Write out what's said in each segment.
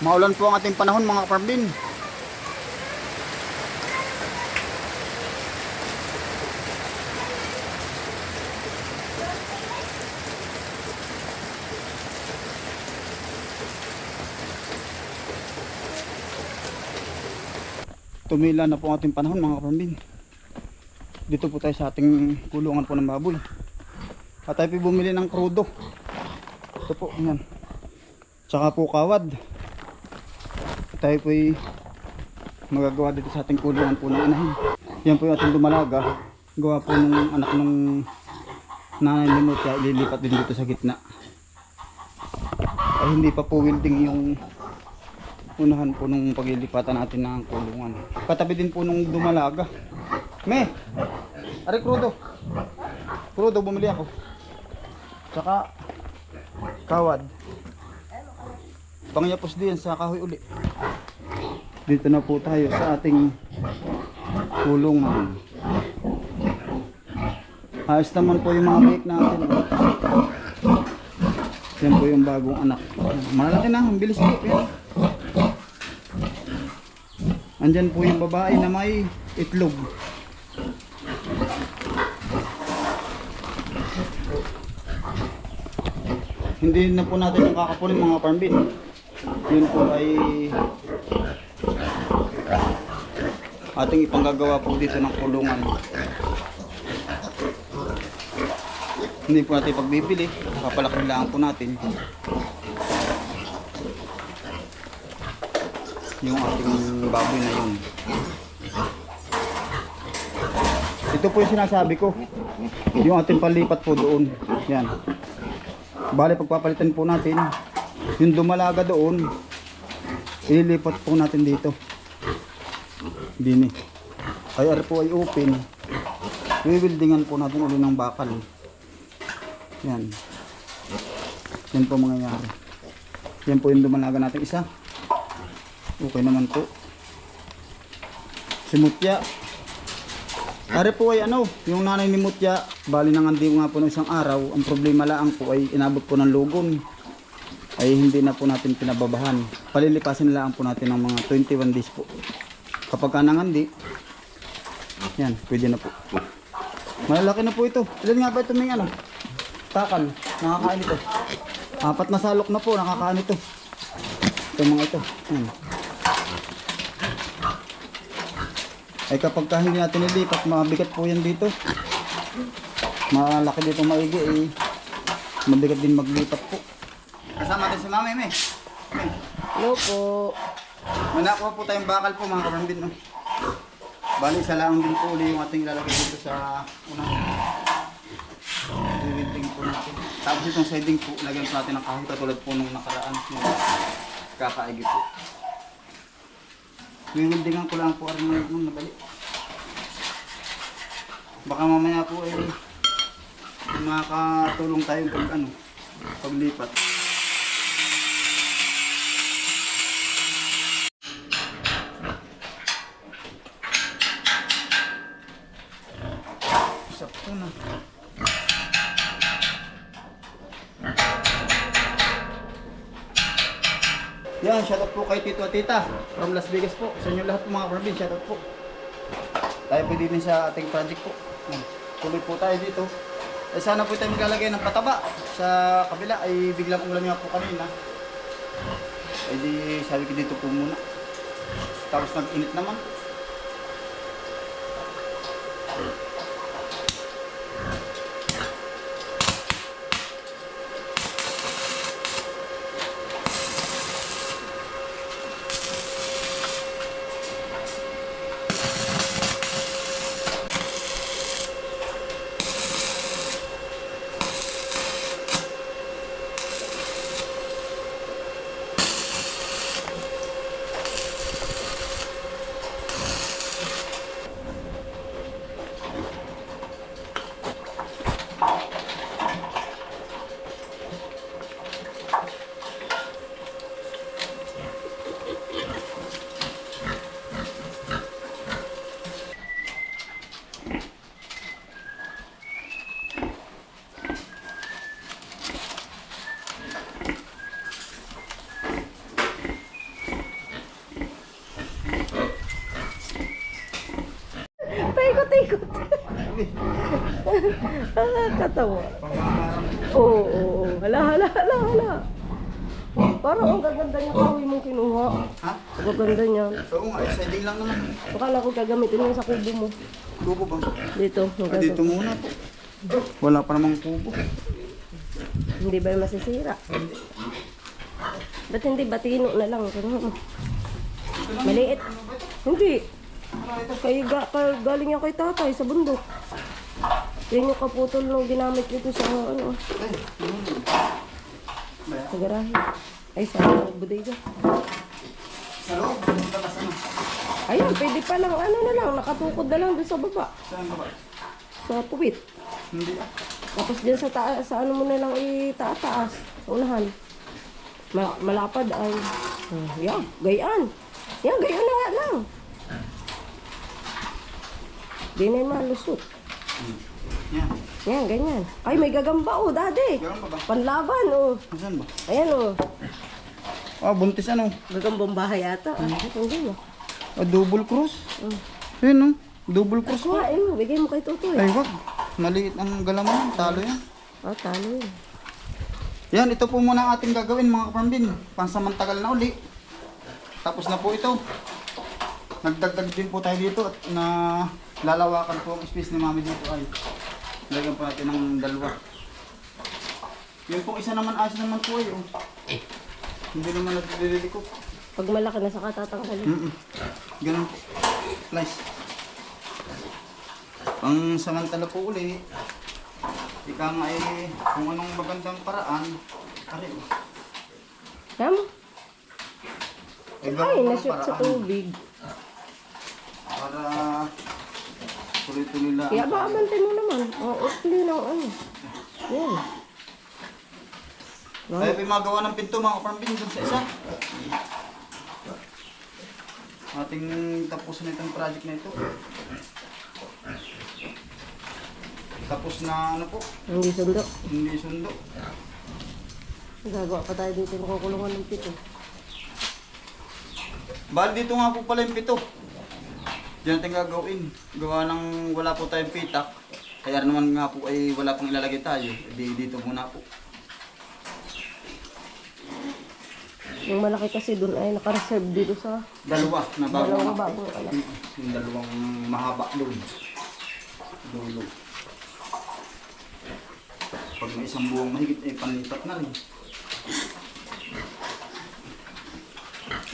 Maulan po ang ating panahon mga kaparbin. Tumila na po ang ating panahon mga kaparbin. Dito po tayo sa ating kulungan po ng baboy. At tayo po bumili ng krudo. Ito po, yan. Tsaka po kawad. Tayo po ay magagawa dito sa ating kulungan po ng anahin. Yan po yung ating dumalaga. Gawa po nung anak nung nanay ni Mutya, ililipat din dito sa gitna. Ay hindi pa po welding yung unahan po nung paglilipatan natin ng kulungan. Katabi din po nung dumalaga. Me! Ari krudo. Krudo, bumili ako. Tsaka kawad. Pangyapos din sa kahoy uli. Dito na po tayo sa ating kulungan. Ayos naman po yung mga bake natin. Yan po yung bagong anak. Malaki na, ang bilis po. Yan. Andyan po yung babae na may itlog. Hindi na po natin yung kakapunin mga farm bin. Yun po ay ating ipanggagawa po dito ng kulungan. Hindi po natin pagbibili, kapalaki lang po natin. Yung ating baboy na yun. Ito po yung sinasabi ko. Yung ating palipat po doon. Yan. Bale, pagpapalitan po natin, yung dumalaga doon, ililipat po natin dito. Dini. Ari po ay open. Wiwildingan po natin uli ng bakal. Yan. Yan po mangyayari. Yan po yung dumalaga natin isa. Okay naman po. Si Ari po ay ano, yung nanay ni Mutya, bali nang hindi nga po ng isang araw, ang problema lang po ay inabot po ng lugon. Ay hindi na po natin pinababahan. Palilipasin lang po natin ng mga 21 days po. Kapag ka nangandi, yan, pwede na po. Malalaki na po ito. Ilan nga ba ito may ano? Takan, nakakain ito. Apat na salok na po, nakakain ito. Ito mga ito. Yan. Ay kapag ka hindi natin nilipat, mabigat po yan dito. Malaki dito maigi eh. Mabigat din maglipat po. Kasama natin si Mami, me. Hello po. May nakuha po tayong bakal po mga karambin. No? Bali, isa lang din po uli yung ating lalagay dito sa unang Diwinding po natin. Tapos itong siding po, lagyan po natin ng kahoy katulad po nung nakaraan. Kakaigi po. Wiwildingan ko lang po rin nung nabalik. Baka mamaya po eh makakatulong tayo pag ano, paglipat. Kay Tito at Tita from Las Vegas po. Sa inyo lahat po mga Barbin, shoutout po. Tayo po din sa ating project po. Tuloy po tayo dito. Eh sana po tayo maglalagay ng pataba sa kabila ay biglang ulan nga po kanina. Ay di sabi ko dito po muna. Tapos nag-init naman. Katawa. Pagkakarang. Oo, oo, oo. Hala, hala, hala, hala. Parang ang gaganda niya kahoy mong kinuha. Ha? Ang gaganda niya. Oo nga, eh, siding lang naman. Akala ko gagamitin mo sa kubo mo. Kubo ba? Dito. Ah, dito muna po. Wala pa namang kubo. Hindi ba yung masisira? Ba't hindi batino na lang? Maliit. Hindi. Kayo ga, galing yan kay tatay sa bundok. Yan yung kaputol nung ginamit nito sa ano, yun. sa garahe. Ay, sa bodega. Sa loob, labas ano? Ayun, pwede pa lang, ano na lang, nakatukod na lang doon sa baba. Saan ba? Sa tuwit. Hindi ah. Tapos dyan sa taas, sa ano mo na lang itaas, sa unahan. Ma malapad ay, uh, yan, gayaan. Yan, gayaan na nga lang. Di na yung malusot. Yan. Yan, ganyan. Ay, may gagamba oh, dadi. Ganun ba ba? Panlaban oh. Saan ba? Ayan oh. Ah, buntis ano? Gagambang bahay ata. Ah, hindi mo. Ah, double cross. Mm. Ayun no? Double cross? Kuhain mo, bigay mo kay Tutoy. Ay, wag. Maliit ang galaman. Talo yan. Ah, talo yun. Yan, ito po muna ang ating gagawin mga kaparambin. Pansamantagal na uli. Tapos na po ito. Nagdagdag din po tayo dito at na lalawakan po ang space ni mami dito ay lagyan po natin ng dalawa. Yung pong isa naman asin naman po ay oh. Hindi naman nagdililiko. Pag malaki na sa katatanggalin. Mm -mm. Ganun po. Nice. Pang samantala po uli, ika nga eh, kung anong magandang paraan, ari, oh. Tama. Eh, Ay, nashoot sa tubig. Para tuloy-tuloy. Kaya ba amante mo naman? Oh, ukli ng ano. Yan. Tayo pa magawa ng pinto mga kaparambin dun sa isa. Ating tapos na itong project na ito. Tapos na ano po, Hindi sundo. hindi sundo. Gagawa pa tayo dito ng kukulungan ng pito. Bali dito nga po pala yung pito. Diyan natin gagawin. Gawa ng wala po tayong pitak. Kaya naman nga po ay wala pang ilalagay tayo. E di dito muna po. Yung malaki kasi doon ay nakareserve dito sa Dalawa na bago dalawang bagong anak. Yung dalawang mahaba doon. Dulo. Pag may isang buwang mahigit ay panlipat na rin.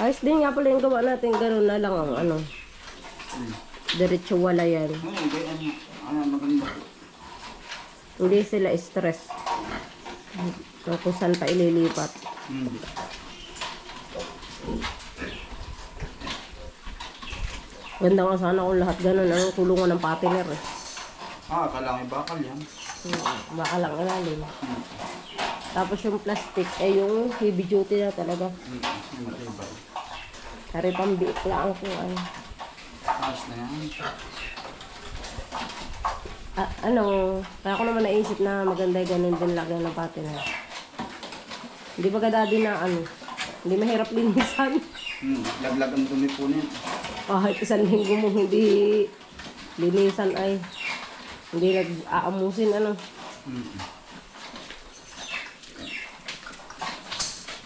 Ayos din nga pala yung gawa natin. Ganun na lang ang ano. Hmm. Diretso wala yan. Kaya ano, maganda. Hindi sila stress. Kung kung saan pa ililipat. Hindi. Ganda nga sana kung lahat ganun ang kulungan ng patiner. Eh. Ah, akala may bakal yan. Hmm, Baka lang ilalim. Hmm. Tapos yung plastic ay yung heavy duty na talaga. Hmm. Matibay. Kari pambiik lang kung ano. Ayos na yan. Ah, ano, kaya ko naman naisip na maganda yung ganun din lagyan ng patiner. Hindi ba kadadi na ano, hindi mahirap linisan. Hmm. Laglag ang dumi po niyan. Kahit isang linggo mo hindi linisan ay hindi nag-aamusin ano. Hmm.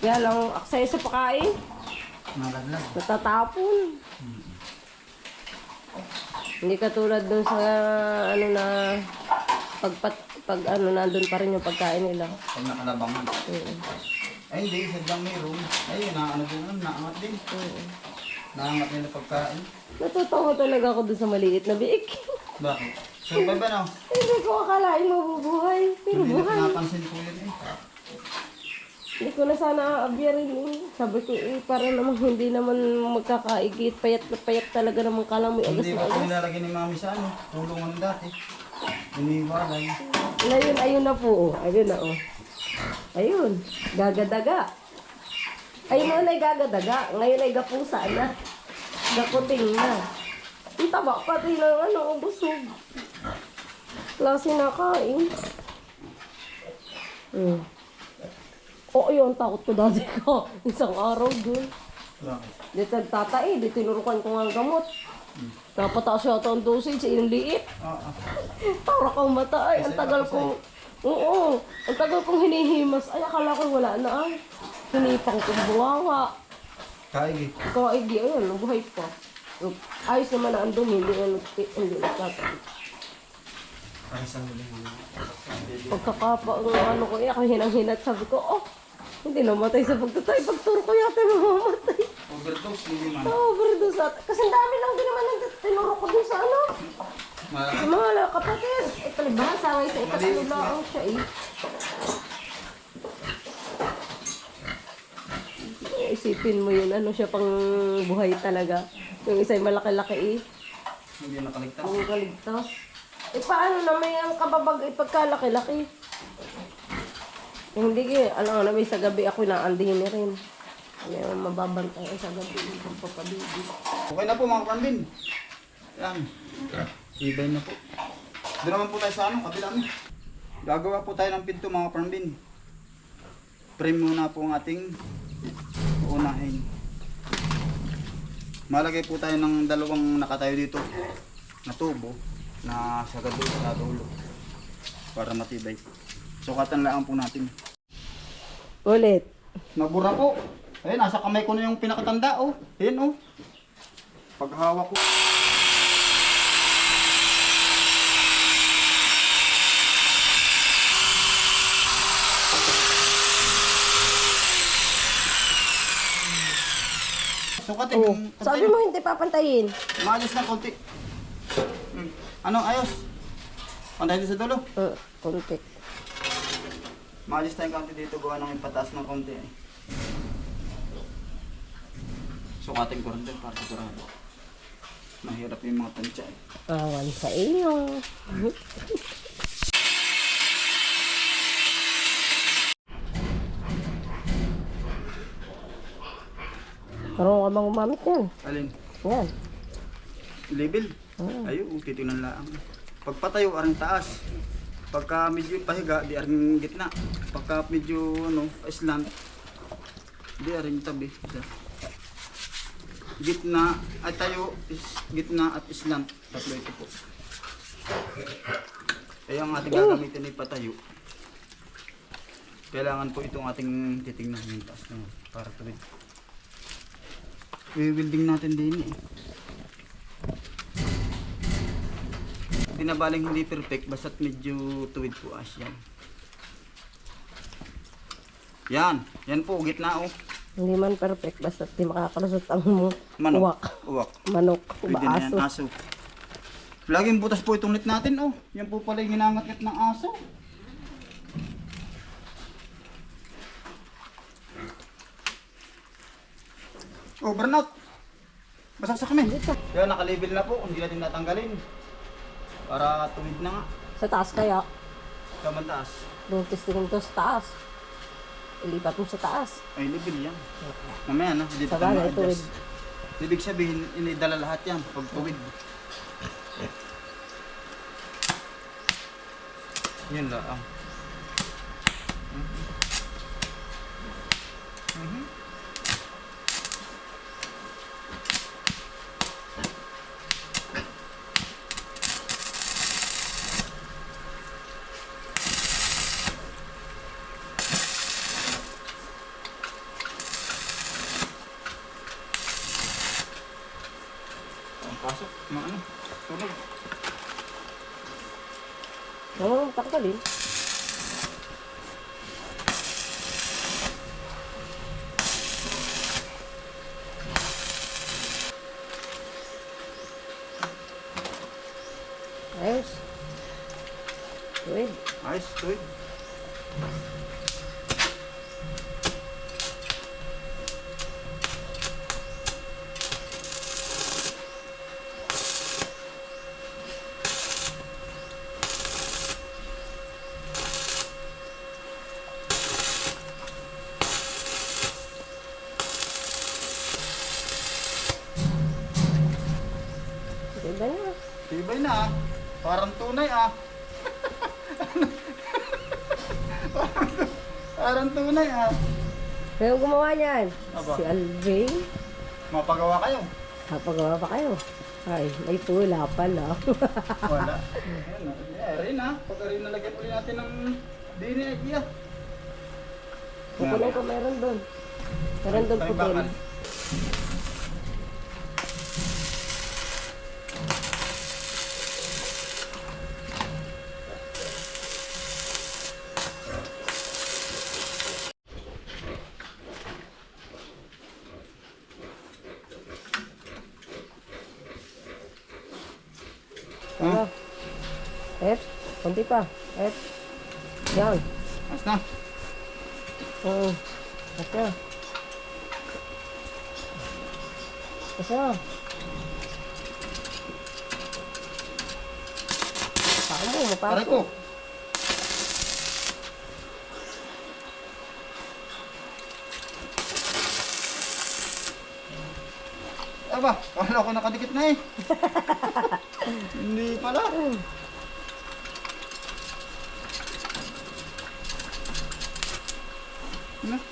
Kaya lang, aksaya sa pakain, Nalaglag. natatapon. Hindi katulad dun sa ano na pag, pag ano nandun pa rin yung pagkain nila. Pag nakalabangan. Oo. Ay hindi, sadyang mayroon. Ay, naano din nun, naangat din. Oo. Naangat nila pagkain. Natutawa talaga ako dun sa maliit na biik. Bakit? Survive ba no? Hindi ko akalain mabubuhay. Pero Hindi na buhay. pinapansin po yun eh. Hindi ko na sana aabyarin eh. Sabi ko eh, para namang hindi naman magkakaigit. Payat na payat talaga naman kalamoy agas Hindi na ko agas. nilalagay ni mami sa ano, tulungan dati. Iniwalay. Ngayon, ayun na po. Oh. Ayun na oh. Ayun. Gagadaga. Ayun na ay gagadaga. Ngayon ay gapusa na. Gakuting na. Ang taba pati ng ano, busog. Klase na kain. Hmm. Oo, yun. Takot ko dati ko. Isang araw dun. Dito nagtatai. Dito tinurukan ko nga ang gamot. Napataas yata ang dosage, yung liit. Oo. Para kang mata ay, ang tagal kong... Oo, ang tagal kong hinihimas. Ay, akala ko wala na ay. Hinipang kong buwanga. Kaigi. Kaigi, ayun, buhay pa. Ayos naman na ang dumi, hindi na nagti- hindi mo. Pagkakapa, ang ano ko, eh, ako hinang-hinat, sabi ko, oh, hindi namatay sa pagtatay. Pagturo ko yata mamamatay. Overdose, hindi man. Oo, overdose at... Kasi ang dami lang din naman ang tinuro ko dun sa ano. Ma- Yung mga la- kapatid. Eh, kalibahan, saway sa ikatalo lang siya eh. Eh, Isipin mo yun, ano siya pang buhay talaga. Yung isa'y malaki-laki eh. Hindi nakaligtas. Ang kaligtas. Eh, paano na may ang kababag ay pagkalaki-laki? Eh, hindi kaya, alam nga na may sa gabi ako naandini rin. May mababantay ay sa gabi yung pagpapabibi. Okay na po mga kapambin. Yan. Ibay na po. Doon naman po tayo sa ano, kabila mo. Gagawa po tayo ng pinto mga kapambin. Frame muna po ang ating uunahin. Malagay po tayo ng dalawang nakatayo dito na tubo na sa gado sa dulo para matibay. Sukatan lang po natin. Ulit. Nabura po. Ayun, nasa kamay ko na yung pinakatanda oh. Ayun oh. Paghawak ko. Sukat eh. Oh, sabi mo hindi papantayin. Maalis na konti. Hmm. Ano, ayos? Pantay din sa dulo. Uh, konti. Maalis tayong konti dito, gawa ng ipataas ng konti eh. Sukatin ko rin din para sigurado. Mahirap yung mga tansya eh. Awan sa inyo. Karong ka bang umamit yan? Alin? Yan. Level? Oo. Ayun, titingnan lang. Pagpatayo, aring taas. Pagka medyo pahiga, di aring gitna. Pagka medyo ano, slant, di aring tabi. Gitna, at tayo, is, gitna at slant. Tatlo ito po. Kaya ang ating gagamitin ay patayo. Kailangan po itong ating titingnan yung taas yun, para tuwid. I-welding natin din eh. Hindi na baling hindi perfect, basta't medyo tuwid po as yan. Yan, yan po, gitna oh. Hindi man perfect, basta di makakalusot ang Manok. uwak. Uwak. Manok. Pwede na yan, Baaso. aso. Laging butas po itong net natin oh. Yan po pala yung ginangat ng aso. Oh, burnout. Basagsak kami. Yan, nakalabel na po. Hindi natin natanggalin. Para tuwid na nga. Sa taas kaya. Kaman taas. Doon testingin to sa taas. Ilipat mo sa taas. Ay, level yan. Mamaya na, dito Sa bagay, ma-adjust. Ibig sabihin, inidala lahat yan pag tuwid. Yun lang. ah. Mhm. Ang pasok, mga ano, tunog. Oo, tanggalin. Ayos. Wait. Ayos, tuwid. Diba na? Tibay na ah. Parang tunay ah. Parang tunay ah. Gumawa niyan? Aba. Si Alvin. Mapagawa kayo. Kapagawa pa kayo. Ay, may pula pala. Wala. Ayan, oh. Eh, rin ha. Pag rin nalagyan ulit natin ng DNA idea. Pupunin ko meron doon. Meron doon Tayo putol. bakal. Ano? Et, konti pa. Et. Yan. Mas na. Oo. Asa. Asa. Pako mo, Pare mapasok. ko. Aba, kala ko nakadikit na eh. Hindi pala. Ano?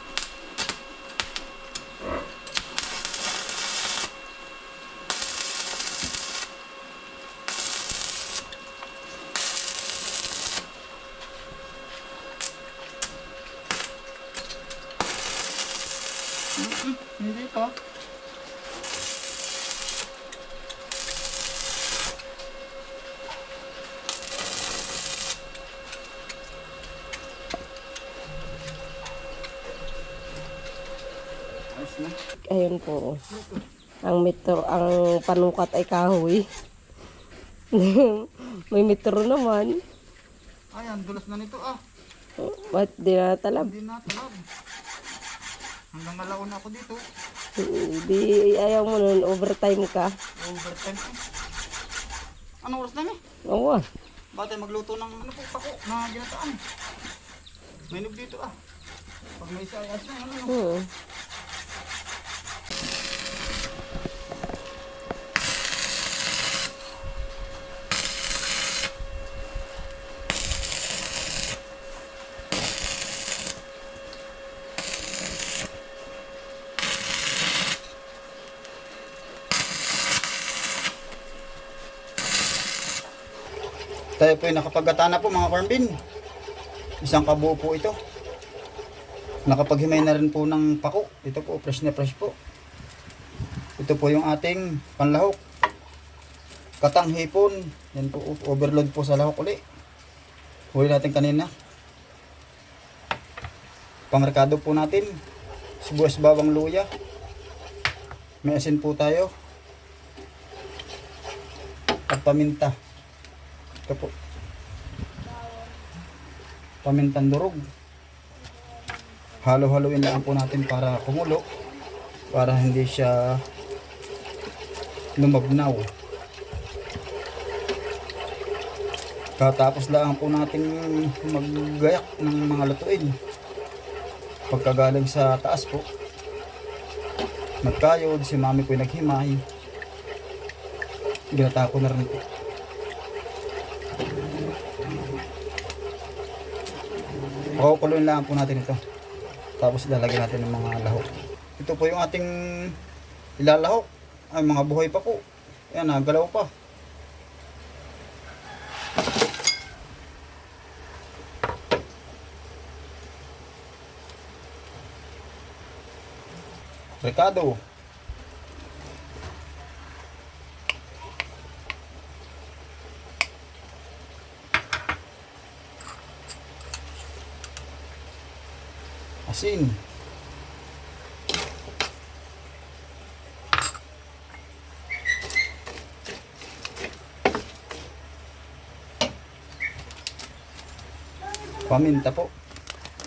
Ayun po. Ang metro, ang panukat ay kahoy. May metro naman. Ay, ang dulas na nito ah. Ba't di na talab? Hindi na talab. Hanggang malaon ako dito. Di ayaw mo nun, overtime ka. Overtime eh. Anong oras na eh? Oo ah. Bate magluto ng ano po, pako na ginataan. May nub dito ah. Pag may isa ayas na, ano, ano. Tayo po nakapagata na po mga farm bin. Isang kabuo po ito. Nakapaghimay na rin po ng pako. Ito po, fresh na fresh po. Ito po yung ating panlahok. Katang hipon. Yan po, overload po sa lahok uli. Huli natin kanina. Pangrekado po natin. Sibuyas bawang luya. May asin po tayo. At paminta. Ito po. Pamintang durog. Halo-haloin lang po natin para kumulo. Para hindi siya lumabnaw. Katapos lang po natin maggayak ng mga lutuin. Pagkagaling sa taas po. Nagkayod, si mami ko naghimay. Ginata ko na rin po. Pakukuloyin lang po natin ito. Tapos lalagyan natin ng mga lahok. Ito po yung ating ilalahok. Ay, mga buhay pa po. Ayan, nagalaw pa. Ricardo. Asin. Paminta po.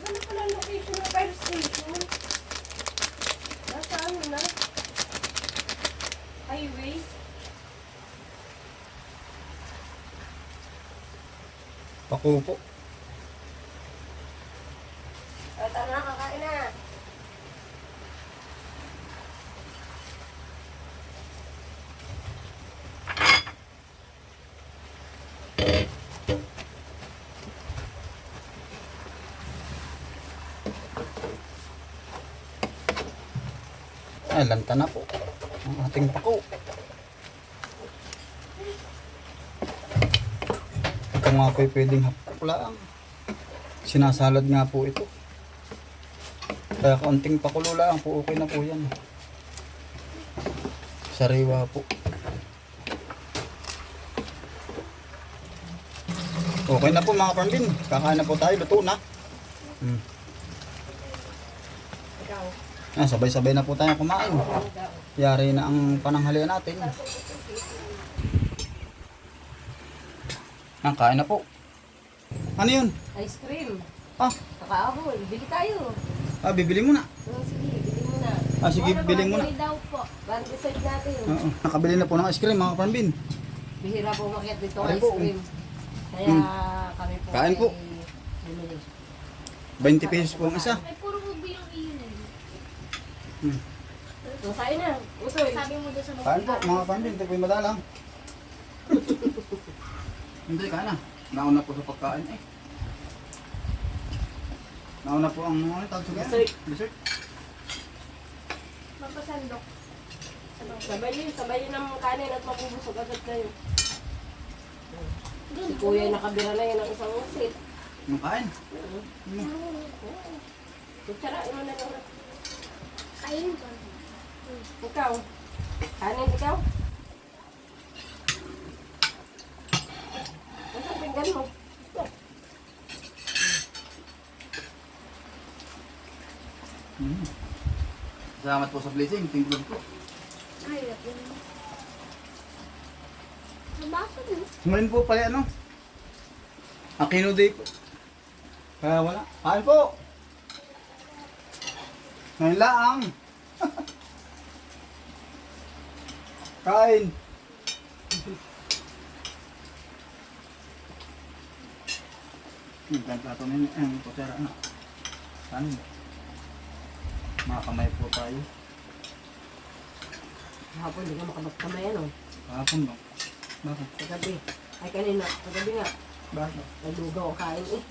Ano pala location ng fire station? Nasa ano? Highway? Pako po. Ay, lanta na po ang ating pako. Ito nga po pwedeng hapok lang. Sinasalad nga po ito. Kaya kaunting pakulo lang po, okay na po yan. Sariwa po. Okay na po mga pambin. Kakain na po tayo, luto na. Hmm. Ah, sabay-sabay na po tayo kumain. Yari na ang pananghalian natin. Ang kain na po. Ano yun? Ice cream. Ah, Kakaabol. Bili tayo. ah bibili mo na. Oh, sige, bili mo na. Ah, sige, bilhin mo na. Bili daw po. Band decide natin. Oo, nakabili na po ng ice cream mga pambin. Bihira po umakyat dito Ay ice po. cream. Kaya kami po Kain po. ay bumili. 20 pesos po ang isa. Ay, puro ubi yung iyon eh. Hmm. Masain na. Usoy. Sabi mo doon sa Kain po mga pambin, ito po yung madalang. Hindi, kain na. Nauna po sa pagkain eh. Nauna po ang ano tawag sa Dessert. Dessert. Magpasandok. Sabay yun. Sabay yun ang kanin at mabubusog agad kayo. Si kuya ay nakabira na yun ng isang usit. Yung kain. Kutsara, ano na lang. Kain ko. Ikaw. Kanin ikaw. Ano pinggan mo? Mm. Salamat po sa blessing, tingklod ko. Ay, lapin. Nabasa mo. Ngayon po pala ano? Aquino Day po. Kaya wala. Kain po! Ngayon lang! Kain! Hmm, kahit plato na yun, eh, ang kutsara na. Kanin. Mga kamay po tayo. Hapon, hindi ka makabagkamay ano. Kahapon ba? Bakit? Kagabi. Ay kanina, kagabi nga. Bakit? Nalugaw kain eh.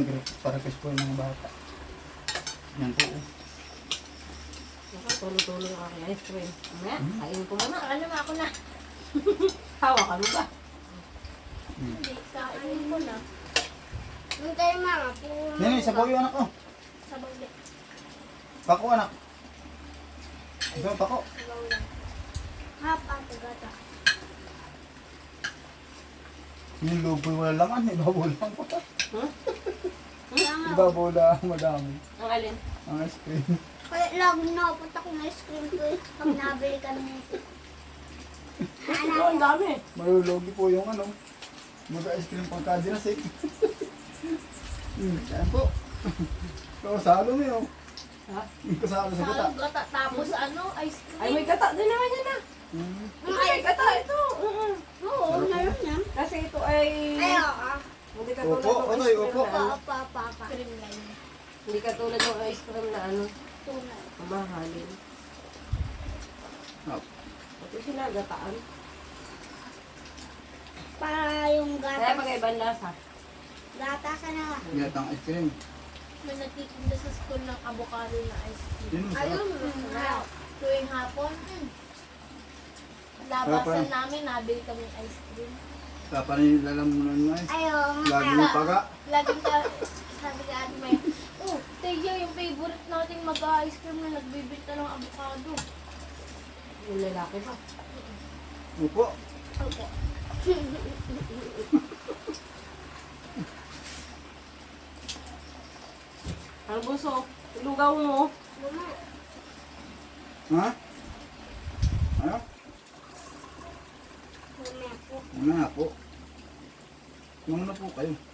Nag-request po yung mga bata. Yan po. tulo-tulo yung aking ice cream. Mamaya, kainin ko muna. Ano mo ako na? Hawa ka mo ba? Hmm. Hindi, kain ko na. Nung tayo mama, puro isa po yung anak ko. Sabaw din. Pako anak. Mo pako. Sabaw lang. Hapa, tagata. Yung lupoy wala laman, ibabaw lang po. Hmm? Kaya nga, Ibabaw lang, madami. Ang alin? Ang ice cream. kaya lagi napunta ko ng ice cream ko eh. Pag nabili kami nito. Ito, ang dami. Malulugi po yung ano. Mag-ice cream pang kadinasik. hmm, yan po. Kasalo mo yun. Ha? Kasalo sa gata. gata, tapos ano, ice cream. Ay, may gata din naman yan ah. Hmm. Ito, may gata ito. Mm-mm. Oo, meron yan. Kasi ito ay... Ay, oo. Hindi ka Opo, tulad ng otoy, ice cream opo. na ano. Pa, pa, pa. Cream lang. Hindi ka tulad ng ice cream na ano. Tunay. Mamahalin. Oh. Ito sinagataan. Para yung Kaya gata. pag ibang lasa. Gata ka na. Gatang ice cream. May nagtitinda sa school ng avocado na ice cream. Yun, masarap. Ayun, masarap. Tuwing hapon, mm. labasan namin, nabili kami ice cream. Kapa rin yung lalamunan mo eh. Ayaw nga. Lagi mo paga. Laging ka, sabi ka ate may, oh, Teya, yung favorite nating mag-ice cream na nagbibita ng avocado. Yung lalaki pa. Opo. Opo. Ang buso, lugaw mo. Ha? Ano? mamaya po. Muna na po. Muna na po kayo.